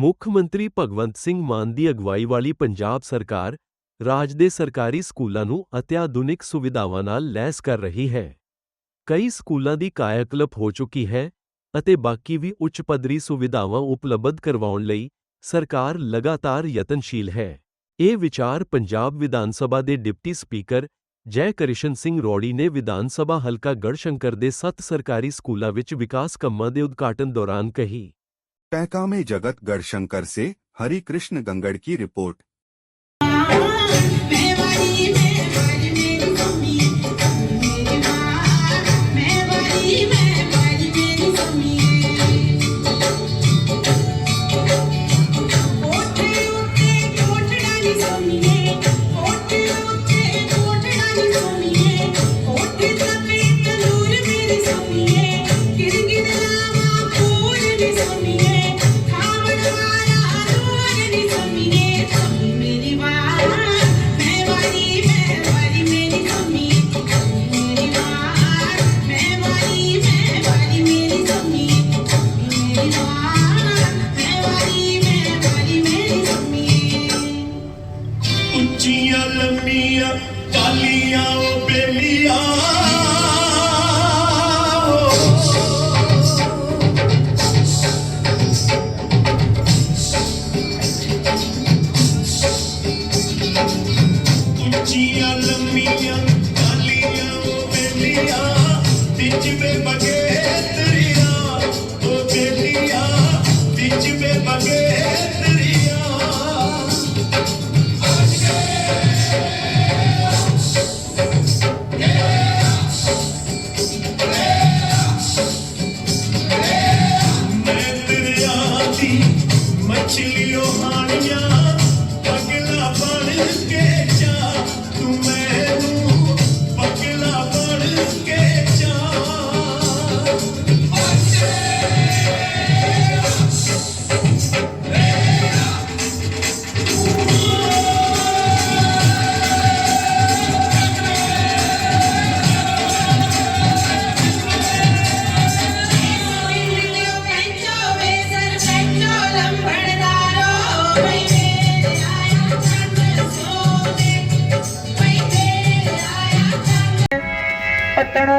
ਮੁੱਖ ਮੰਤਰੀ ਭਗਵੰਤ ਸਿੰਘ ਮਾਨ ਦੀ ਅਗਵਾਈ ਵਾਲੀ ਪੰਜਾਬ ਸਰਕਾਰ ਰਾਜ ਦੇ ਸਰਕਾਰੀ ਸਕੂਲਾਂ ਨੂੰ ਅਤਿਆਧੁਨਿਕ ਸੁਵਿਧਾਵਾਂ ਨਾਲ ਲੈਸ ਕਰ ਰਹੀ ਹੈ। ਕਈ ਸਕੂਲਾਂ ਦੀ ਕਾਇਆਕਲਪ ਹੋ ਚੁੱਕੀ ਹੈ ਅਤੇ ਬਾਕੀ ਵੀ ਉੱਚ ਪੱਧਰੀ ਸੁਵਿਧਾਵਾਂ ਉਪਲਬਧ ਕਰਵਾਉਣ ਲਈ ਸਰਕਾਰ ਲਗਾਤਾਰ ਯਤਨਸ਼ੀਲ ਹੈ। ਇਹ ਵਿਚਾਰ ਪੰਜਾਬ ਵਿਧਾਨ ਸਭਾ ਦੇ ਡਿਪਟੀ ਸਪੀਕਰ ਜੈ ਕ੍ਰਿਸ਼ਨ ਸਿੰਘ ਰੋੜੀ ਨੇ ਵਿਧਾਨ ਸਭਾ ਹਲਕਾ ਗੜਸ਼ੰਕਰ ਦੇ ਸੱਤ ਸਰਕਾਰੀ ਸਕੂਲਾਂ ਵਿੱਚ ਵਿਕਾਸ ਕੰਮਾਂ ਦੇ ਉਦਘਾਟਨ ਦੌਰਾਨ ਕਹੀ। पैका में जगत गढ़शंकर से हरि कृष्ण गंगड़ की रिपोर्ट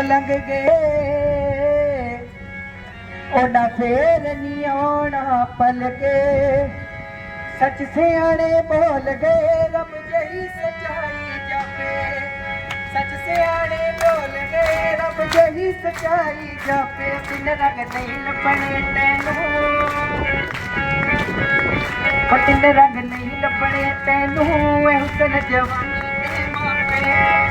ਪਤਣੋਂ ਲੰਘ ਗਏ। ਉਹਨਾਂ ਫੇਰ ਨਹੀਂ ਆਉਣਾ ਪਲ ਕੇ ਸੱਚ ਸਿਆਣੇ ਬੋਲ ਗਏ, ਰੱਬ ਜਹੀ ਸਚਾਈ ਜਾਪੇ। ਸੱਚ ਸਿਆਣੇ ਬੋਲ ਗਏ, ਰੱਬ ਜਹੀ ਸਚਾਈ ਜਾਪੇ। ਤਿੰਨ ਰੰਗ ਨਹੀਂ ਲੱਭਣੇ ਤੈਨੂੰ। ਉਹ ਤਿੰਨ ਰੰਗ ਨਹੀਂ ਲੱਭਣੇ ਤੈਨੂੰ। ਇਹ ਹੁਸਨ ਜਵਾਨੀ ਤੇ ਮਾਪੇ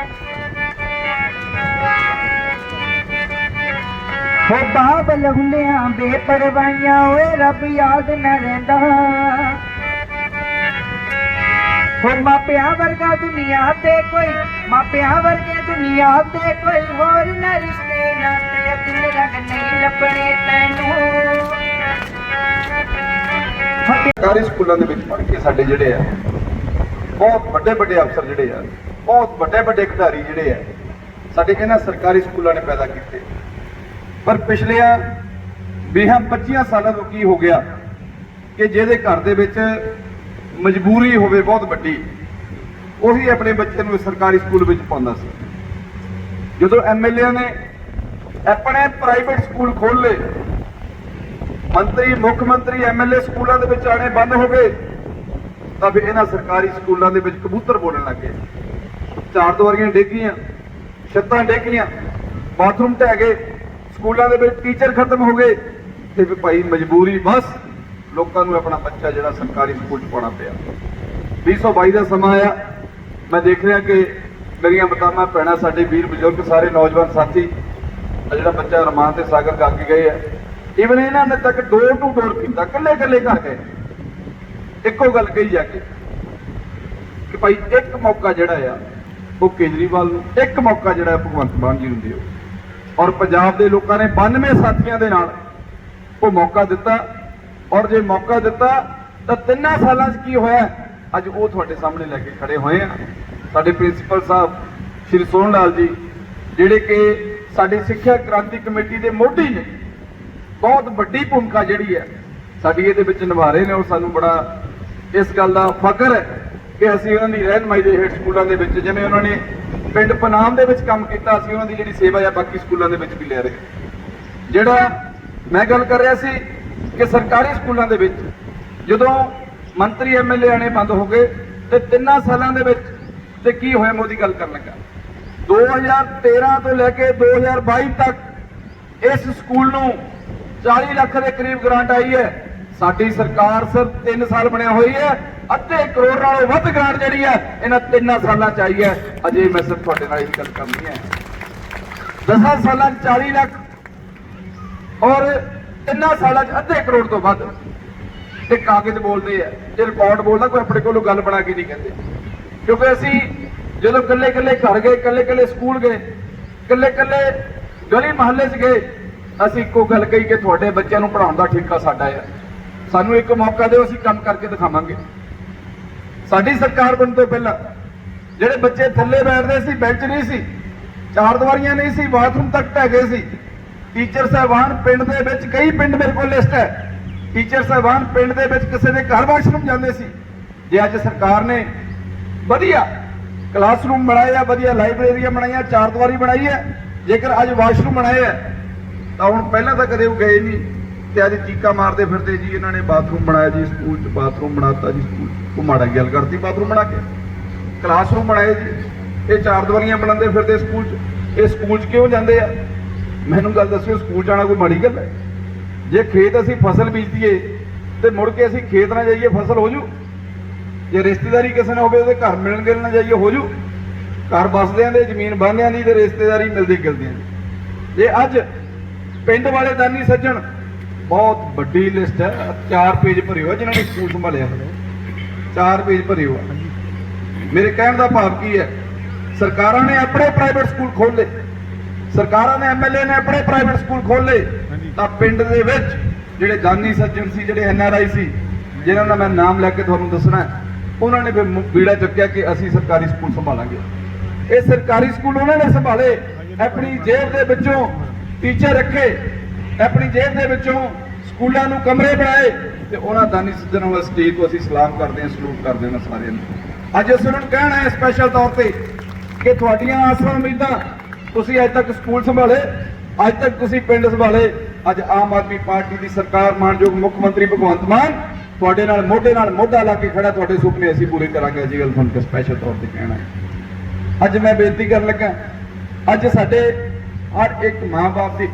ਹੋ ਬਾਬਲ ਹੁੰਦਿਆਂ ਬੇਪਰਵਾਹੀਆਂ, ਓਏ ਰੱਬ ਯਾਦ ਨਾ ਰਹਿੰਦਾ। ਹੋ ਮਾਪਿਆਂ ਵਰਗਾ ਦੁਨੀਆ ਤੇ ਕੋਈ, ਮਾਪਿਆਂ ਵਰਗੇ ਦੁਨੀਆ ਤੇ ਕੋਈ ਹੋਰ ਨਾ ਰਿਸ਼ਤੇ ਨਾਤੇ ਦਿਲ ਰੰਗ ਨਹੀਂ ਲੱਭਣੇ ਤੈਨੂੰ। ਸਰਕਾਰੀ ਸਕੂਲਾਂ ਦੇ ਵਿੱਚ ਪੜ੍ਹ ਕੇ ਸਾਡੇ ਜਿਹੜੇ ਆ, ਬਹੁਤ ਵੱਡੇ ਵੱਡੇ ਅਫਸਰ ਜਿਹੜੇ ਆ, ਬਹੁਤ ਵੱਡੇ ਵੱਡੇ ਖਿਡਾਰੀ ਜਿਹੜੇ ਆ, ਸਾਡੇ ਇਹਨਾਂ ਸਰਕਾਰੀ ਸਕੂਲਾਂ ਨੇ ਪੈਦਾ ਕੀਤੇ। ਪਰ ਪਿਛਲੇ 20 25 ਸਾਲਾਂ ਤੋਂ ਕੀ ਹੋ ਗਿਆ ਕਿ ਜਿਹਦੇ ਘਰ ਦੇ ਵਿੱਚ ਮਜਬੂਰੀ ਹੋਵੇ ਬਹੁਤ ਵੱਡੀ, ਉਹੀ ਆਪਣੇ ਬੱਚੇ ਨੂੰ ਸਰਕਾਰੀ ਸਕੂਲ ਵਿੱਚ ਪਾਉਂਦਾ ਸੀ। ਜਦੋਂ ਐਮਐਲਏ ਨੇ ਆਪਣੇ ਪ੍ਰਾਈਵੇਟ ਸਕੂਲ ਖੋਲ੍ਹ ਲਏ ਮੰਤਰੀ, ਮੁੱਖ ਮੰਤਰੀ ਐਮਐਲਏ ਸਕੂਲਾਂ ਦੇ ਵਿੱਚ ਆਣੇ ਬੰਦ ਹੋ ਗਏ, ਤਾਂ ਫਿਰ ਇਹਨਾਂ ਸਰਕਾਰੀ ਸਕੂਲਾਂ ਦੇ ਵਿੱਚ ਕਬੂਤਰ ਬੋਲਣ ਲੱਗੇ ਚਾਰ ਦੀਵਾਰੀਆਂ ਡੇਗੀਆਂ ਛੱਤਾਂ ਡੇਗੀਆਂ ਬਾਥਰੂਮ ਢਹਿ ਗਏ। ਸਕੂਲਾਂ ਦੇ ਵਿੱਚ ਟੀਚਰ ਖਤਮ ਹੋ ਗਏ ਤੇ ਫਿਰ ਭਾਈ ਮਜਬੂਰੀ ਬਸ ਲੋਕਾਂ ਨੂੰ ਆਪਣਾ ਬੱਚਾ ਜਿਹੜਾ ਸਰਕਾਰੀ ਸਕੂਲ ਚ ਪਾਉਣਾ ਪਿਆ। 2022 ਦਾ ਸਮਾਂ ਆਇਆ। ਮੈਂ ਦੇਖ ਰਿਹਾ ਕਿ ਮੇਰੀਆਂ ਬਤਾਵਾਂ ਭੈਣਾਂ, ਸਾਡੇ ਵੀਰ ਬਜ਼ੁਰਗ ਸਾਰੇ ਨੌਜਵਾਨ ਸਾਥੀ ਜਿਹੜਾ ਬੱਚਾ ਰਮਾਨ ਤੇ ਸਾਗਰ ਗਾ ਕੇ ਗਏ ਆ ਇਵਨ ਇਹਨਾਂ ਨੇ ਤੱਕ ਡੋਰ ਟੂ ਡੋਰ ਕੀਤਾ ਕੱਲੇ ਕੱਲੇ ਘਰ ਗਏ। ਇੱਕੋ ਗੱਲ ਕਹੀ ਜਾ ਕੇ, ਕਿ ਭਾਈ ਇੱਕ ਮੌਕਾ ਜਿਹੜਾ ਆ, ਉਹ ਕੇਜਰੀਵਾਲ ਨੂੰ, ਇੱਕ ਮੌਕਾ ਜਿਹੜਾ ਭਗਵੰਤ ਮਾਨ ਜੀ ਨੂੰ ਦਿਓ। ਔਰ ਪੰਜਾਬ ਦੇ ਲੋਕਾਂ ਨੇ 92 ਸਾਥੀਆਂ ਦੇ ਨਾਲ ਉਹ ਮੌਕਾ ਦਿੱਤਾ। ਔਰ ਜੇ ਮੌਕਾ ਦਿੱਤਾ, ਤਾਂ ਤਿੰਨਾਂ ਸਾਲਾਂ 'ਚ ਕੀ ਹੋਇਆ? ਅੱਜ ਉਹ ਤੁਹਾਡੇ ਸਾਹਮਣੇ ਲੈ ਕੇ ਖੜੇ ਹੋਏ ਆ। ਸਾਡੇ ਪ੍ਰਿੰਸੀਪਲ ਸਾਹਿਬ, ਸ਼੍ਰੀ ਸੋਹਣ ਲਾਲ ਜੀ, ਜਿਹੜੇ ਕਿ ਸਾਡੀ ਸਿੱਖਿਆ ਕ੍ਰਾਂਤੀ ਕਮੇਟੀ ਦੇ ਮੋਢੀ ਨੇ। ਬਹੁਤ ਵੱਡੀ ਭੂਮਿਕਾ ਜਿਹੜੀ ਹੈ, ਸਾਡੀ ਇਹਦੇ ਵਿੱਚ ਨਿਭਾ ਰਹੇ ਨੇ ਔਰ ਸਾਨੂੰ ਬੜਾ ਇਸ ਗੱਲ ਦਾ ਫਖਰ ਹੈ। ਕਿ ਅਸੀਂ ਉਹਨਾਂ ਦੀ ਰਹਿਨਮਾਈ ਦੇ ਹੇਠ ਸਕੂਲਾਂ ਦੇ ਵਿੱਚ, ਜਿਵੇਂ ਉਹਨਾਂ ਨੇ ਪਿੰਡ ਪਨਾਮ ਦੇ ਵਿੱਚ ਕੰਮ ਕੀਤਾ, ਅਸੀਂ ਉਹਨਾਂ ਦੀ ਜਿਹੜੀ ਸੇਵਾ ਹੈ ਬਾਕੀ ਸਕੂਲਾਂ ਦੇ ਵਿੱਚ ਵੀ ਲੈ ਰਹੇ। ਜਿਹੜਾ ਮੈਂ ਗੱਲ ਕਰ ਰਿਹਾ ਸੀ ਕਿ ਸਰਕਾਰੀ ਸਕੂਲਾਂ ਦੇ ਵਿੱਚ ਜਦੋਂ ਮੰਤਰੀ ਐਮਐਲਏ ਆਣੇ ਬੰਦ ਹੋ ਗਏ ਤੇ ਤਿੰਨਾਂ ਸਾਲਾਂ ਦੇ ਵਿੱਚ ਤੇ ਕੀ ਹੋਇਆ ਮੋਦੀ ਗੱਲ ਕਰਨ ਲੱਗਾ? 2013 ਤੋਂ ਲੈ ਕੇ 2022 ਤੱਕ ਇਸ ਸਕੂਲ ਨੂੰ 40 ਲੱਖ ਦੇ ਕਰੀਬ ਗ੍ਰਾਂਟ ਆਈ ਹੈ। ਸਾਡੀ ਸਰਕਾਰ ਸਿਰਫ 3 ਸਾਲ ਬਣਿਆ ਹੋਈ ਹੈ। ਅੱਧੇ ਕਰੋੜ ਨਾਲੋਂ ਵੱਧ ਗ੍ਰਾਂਟ ਜਿਹੜੀ ਹੈ, ਇਹਨਾਂ ਤਿੰਨਾਂ ਸਾਲਾਂ ਚ ਆਈ ਹੈ। ਅਜੇ ਮੈਂ ਸਿਰਫ ਤੁਹਾਡੇ ਨਾਲ ਇਹ ਗੱਲ ਕਰਨੀ ਹੈ। 10 ਸਾਲਾਂ ਚ 40 ਲੱਖ ਔਰ ਤਿੰਨਾਂ ਸਾਲਾਂ 'ਚ ਅੱਧੇ ਕਰੋੜ ਤੋਂ ਵੱਧ। ਤੇ ਕਾਗਜ਼ ਬੋਲਦੇ ਆ, ਜੇ ਰਿਪੋਰਟ ਬੋਲਦਾ, ਕੋਈ ਆਪਣੇ ਕੋਲੋਂ ਗੱਲ ਬਣਾ ਕੇ ਨਹੀਂ ਕਹਿੰਦੇ। ਕਿਉਂਕਿ ਅਸੀਂ ਜਦੋਂ ਕੱਲੇ ਕੱਲੇ ਘਰ ਗਏ ਕੱਲੇ ਕੱਲੇ ਸਕੂਲ ਗਏ ਕੱਲੇ ਕੱਲੇ ਗਲੀ ਮਹੱਲੇ 'ਚ ਗਏ, ਅਸੀਂ ਇੱਕੋ ਗੱਲ ਕਹੀ ਕਿ ਤੁਹਾਡੇ ਬੱਚਿਆਂ ਨੂੰ ਪੜਾਉਣ ਦਾ ਠੇਕਾ ਸਾਡਾ ਹੈ ਸਾਨੂੰ ਇੱਕ ਮੌਕਾ ਦਿਓ, ਅਸੀਂ ਕੰਮ ਕਰਕੇ ਦਿਖਾਵਾਂਗੇ। ਸਾਡੀ ਸਰਕਾਰ ਬਣਨ ਤੋਂ ਪਹਿਲਾਂ ਜਿਹੜੇ ਬੱਚੇ ਥੱਲੇ ਬੈਠਦੇ ਸੀ, ਬੈਂਚ ਨਹੀਂ ਸੀ, ਚਾਰ ਦੀਵਾਰੀਆਂ ਨਹੀਂ ਸੀ, ਬਾਥਰੂਮ ਤੱਕ ਢਹਿ ਗਏ ਸੀ। ਟੀਚਰ ਸਾਹਿਬਾਨ ਪਿੰਡ ਦੇ ਵਿੱਚ, ਕਈ ਪਿੰਡ ਮੇਰੇ ਕੋਲ ਲਿਸਟ ਹੈ। ਟੀਚਰ ਸਾਹਿਬਾਨ ਪਿੰਡ ਦੇ ਵਿੱਚ ਕਿਸੇ ਦੇ ਘਰ ਵਾਸ਼ਰੂਮ ਜਾਂਦੇ ਸੀ। ਜੇ ਅੱਜ ਸਰਕਾਰ ਨੇ ਵਧੀਆ ਕਲਾਸਰੂਮ ਬਣਾਏ ਆ ਵਧੀਆ ਲਾਇਬ੍ਰੇਰੀਆਂ ਬਣਾਈਆਂ, ਚਾਰ ਦੀਵਾਰੀ ਬਣਾਈ ਹੈ, ਜੇਕਰ ਅੱਜ ਵਾਸ਼ਰੂਮ ਬਣਾਏ ਹੈ, ਤਾਂ ਹੁਣ ਪਹਿਲਾਂ ਤਾਂ ਕਦੇ ਉਹ ਗਏ ਨਹੀਂ। ਤੇ ਅੱਜ ਚੀਕਾ ਮਾਰਦੇ ਫਿਰਦੇ ਜੀ, ਇਹਨਾਂ ਨੇ ਬਾਥਰੂਮ ਬਣਾਇਆ ਜੀ, ਸਕੂਲ 'ਚ ਬਾਥਰੂਮ ਬਣਾਤਾ ਜੀ, ਸਕੂਲ ਉਹ ਮਾੜਾ ਗੱਲ ਕਰਤੀ, ਬਾਥਰੂਮ ਬਣਾ ਕੇ। ਕਲਾਸਰੂਮ ਬਣਾਏ ਜੀ। ਇਹ ਚਾਰ ਦੀਵਾਰੀਆਂ ਬਣਾਉਂਦੇ ਫਿਰਦੇ ਸਕੂਲ 'ਚ। ਇਹ ਸਕੂਲ 'ਚ ਕਿਉਂ ਜਾਂਦੇ ਆ? ਮੈਨੂੰ ਗੱਲ ਦੱਸਿਓ, ਸਕੂਲ ਜਾਣਾ ਕੋਈ ਮਾੜੀ ਗੱਲ ਹੈ? ਜੇ ਖੇਤ ਅਸੀਂ ਫਸਲ ਬੀਜਦੀਏ ਤੇ ਮੁੜ ਕੇ ਅਸੀਂ ਖੇਤ ਨਾ ਜਾਈਏ, ਫਸਲ ਹੋ ਜੂ? ਜੇ ਰਿਸ਼ਤੇਦਾਰੀ ਕਿਸੇ ਨਾਲ ਹੋਵੇ, ਉਹਦੇ ਘਰ ਮਿਲਣ ਗਿਲਣ ਨਾ ਜਾਈਏ, ਹੋ ਜੂ? ਘਰ ਬਸਦਿਆਂ ਦੇ, ਜ਼ਮੀਨ ਬੰਦਿਆਂ ਦੀ ਤੇ ਰਿਸ਼ਤੇਦਾਰੀ ਮਿਲਦੀ ਗਿਲਦਿਆਂ ਦੀ। ਜੇ ਅੱਜ ਪਿੰਡ ਵਾਲੇ ਦਾਨੀ ਸੱਜਣ, ਬਹੁਤ ਵੱਡੀ ਲਿਸਟ ਹੈ, ਚਾਰ ਪੇਜ ਭਰੇ ਹੋਏ ਜਿਨ੍ਹਾਂ ਨੇ ਸਕੂਲ ਸੰਭਾਲਿਆ ਹੋਇਆ। ਚਾਰ ਪੇਜ ਭਰੇ ਹੋਏ ਮੇਰੇ ਕਹਿਣ ਦਾ ਭਾਵ ਕੀ ਹੈ? ਸਰਕਾਰਾਂ ਨੇ ਆਪਣੇ ਪ੍ਰਾਈਵੇਟ ਸਕੂਲ ਖੋਲ੍ਹੇ। ਸਰਕਾਰਾਂ ਨੇ ਐਮਐਲਏ ਨੇ ਆਪਣੇ ਪ੍ਰਾਈਵੇਟ ਸਕੂਲ ਖੋਲ੍ਹੇ। ਤਾਂ ਪਿੰਡ ਦੇ ਵਿੱਚ ਜਿਹੜੇ ਦਾਨੀ ਸੱਜਣ ਸੀ ਜਿਹੜੇ ਐਨਆਰਆਈ ਸੀ ਜਿਨ੍ਹਾਂ ਦਾ ਮੈਂ ਨਾਮ ਲੈ ਕੇ ਤੁਹਾਨੂੰ ਦੱਸਣਾ ਹੈ, ਉਹਨਾਂ ਨੇ ਫਿਰ ਮੁ- ਬੀੜਾ ਚੁੱਕਿਆ ਕਿ ਅਸੀਂ ਸਰਕਾਰੀ ਸਕੂਲ ਸੰਭਾਲਾਂਗੇ। ਇਹ ਸਰਕਾਰੀ ਸਕੂਲ ਉਹਨਾਂ ਨੇ ਸੰਭਾਲੇ। ਆਪਣੀ ਜੇਬ ਦੇ ਵਿੱਚੋਂ ਟੀਚਰ ਰੱਖੇ। ਆਪਣੀ ਜੇਬ ਦੇ ਵਿੱਚੋਂ ਸਕੂਲਾਂ ਨੂੰ ਕਮਰੇ ਬਣਾਏ ਤੇ ਉਹਨਾਂ ਦਾਨੀ ਸੱਜਣਾਂ ਵਾਲਾ ਸਟੇਜ ਤੋਂ ਅਸੀਂ ਸਲਾਮ ਕਰਦੇ ਹਾਂ, ਸਲੂਟ ਕਰਦੇ ਹਾਂ ਸਾਰਿਆਂ ਨੂੰ। ਅੱਜ ਅਸੀਂ ਉਹਨਾਂ ਨੂੰ ਕਹਿਣਾ ਹੈ ਸਪੈਸ਼ਲ ਤੌਰ ਤੇ ਕਿ ਤੁਹਾਡੀਆਂ ਆਸਾਂ ਉਮੀਦਾਂ ਤੁਸੀਂ ਅੱਜ ਤੱਕ ਸਕੂਲ ਸੰਭਾਲੇ, ਅੱਜ ਤੱਕ ਤੁਸੀਂ ਪਿੰਡ ਸੰਭਾਲੇ, ਅੱਜ ਆਮ ਆਦਮੀ ਪਾਰਟੀ ਦੀ ਸਰਕਾਰ ਮਾਨਯੋਗ ਮੁੱਖ ਮੰਤਰੀ ਭਗਵੰਤ ਮਾਨ ਤੁਹਾਡੇ ਨਾਲ, ਮੋਢੇ ਨਾਲ ਮੋਢਾ ਲਾ ਕੇ ਖੜਾ ਤੁਹਾਡੇ ਸੁਪਨੇ ਅਸੀਂ ਪੂਰੇ ਕਰਾਂਗੇ ਜੀ ਗੱਲ ਤੁਹਾਨੂੰ ਸਪੈਸ਼ਲ ਤੌਰ ਤੇ ਕਹਿਣਾ ਹੈ। ਅੱਜ ਮੈਂ ਬੇਨਤੀ ਕਰਨ ਲੱਗਾ, ਅੱਜ ਸਾਡੇ ਹਰ ਇੱਕ ਮਾਂ-ਬਾਪ ਦੀ